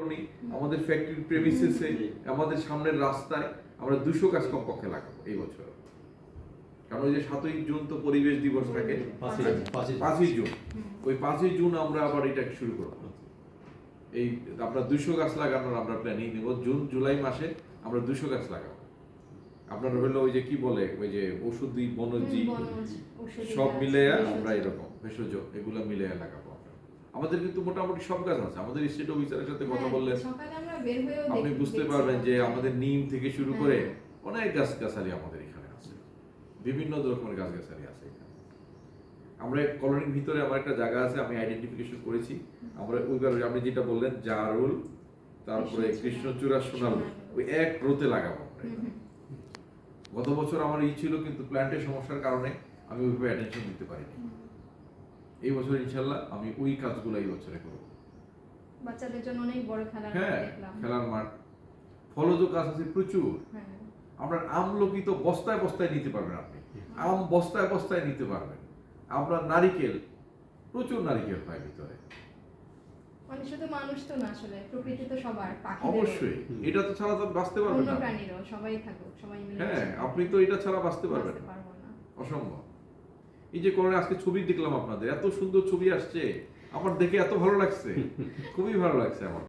Colony, আমাদের factory প্রেমিসেসে আমাদের সামনের রাস্তায় আমরা দুশো গাছ কমপক্ষে লাগাবো এই বছর। কারণ ওই যে সাতই জুন তো পরিবেশ দিবস থাকে পাঁচই জুন। ওই পাঁচই জুন আমরা আবার এটা শুরু করব। এই আমরা দুশো গাছ লাগানোর আমরা প্ল্যানিং নেব। জুন জুলাই মাসে আমরা দুশো গাছ লাগাবো। আপনার হলো ওই যে কি বলে ওই যে ওষুধি বনজি সব মিলে আমরা এরকম ভেষজ এগুলো মিলে লাগাবো আমরা। আমাদের কিন্তু মোটামুটি সব গাছ আছে। আমাদের স্টেট অফিসারের সাথে কথা হ্যাঁ, হয়েও আপনি বুঝতে পারবেন যে আমাদের নিম থেকে শুরু করে হ্যাঁ। অনেক গাছ গাছালি আমাদের এখানে আছে। বিভিন্ন রকমের গাছ গাছালি আছে এখানে। আমরা কলোনির ভিতরে আমার একটা জায়গা আছে আমি আইডেন্টিফিকেশন করেছি। আমরা ওইবার আপনি যেটা বললেন জারুল তারপরে কৃষ্ণচূড়া। সোনাল। ওই এক রোতে লাগাবো। গত বছর আমার ই ছিল কিন্তু প্ল্যান্টের সমস্যার কারণে আমি ওইভাবে অ্যাটেনশন দিতে পারিনি। এই বছর ইনশাল্লাহ আমি ওই কাজগুলো এই বছরে করব। বাচ্চাদের জন্য অনেক বড় খেলা হ্যাঁ খেলার মাঠ। ফলজ গাছ আছে প্রচুর। হ্যাঁ। আপনার আমলকি তো বস্তায় বস্তায় নিতে পারবেন আপনি। আম বস্তায় বস্তায় নিতে পারবেন। আপনার নারিকেল প্রচুর নারিকেল হয় ভিতরে। মানে শুধু মানুষ তো না আসলে প্রকৃতি তো সবার পাখি অবশ্যই। এটা তো ছাড়া তো বাঁচতে পারবেন না। আপনি। প্রাণীরও সবাই থাকুক সবাই মিলে হ্যাঁ আপনি তো এটা ছাড়া বাঁচতে পারবেন না। অসম্ভব। এই যে করোনা আজকে ছবি দেখলাম আপনাদের, এত সুন্দর ছবি আসছে। আমার দেখে এত ভালো লাগছে। খুবই ভালো লাগছে আমার।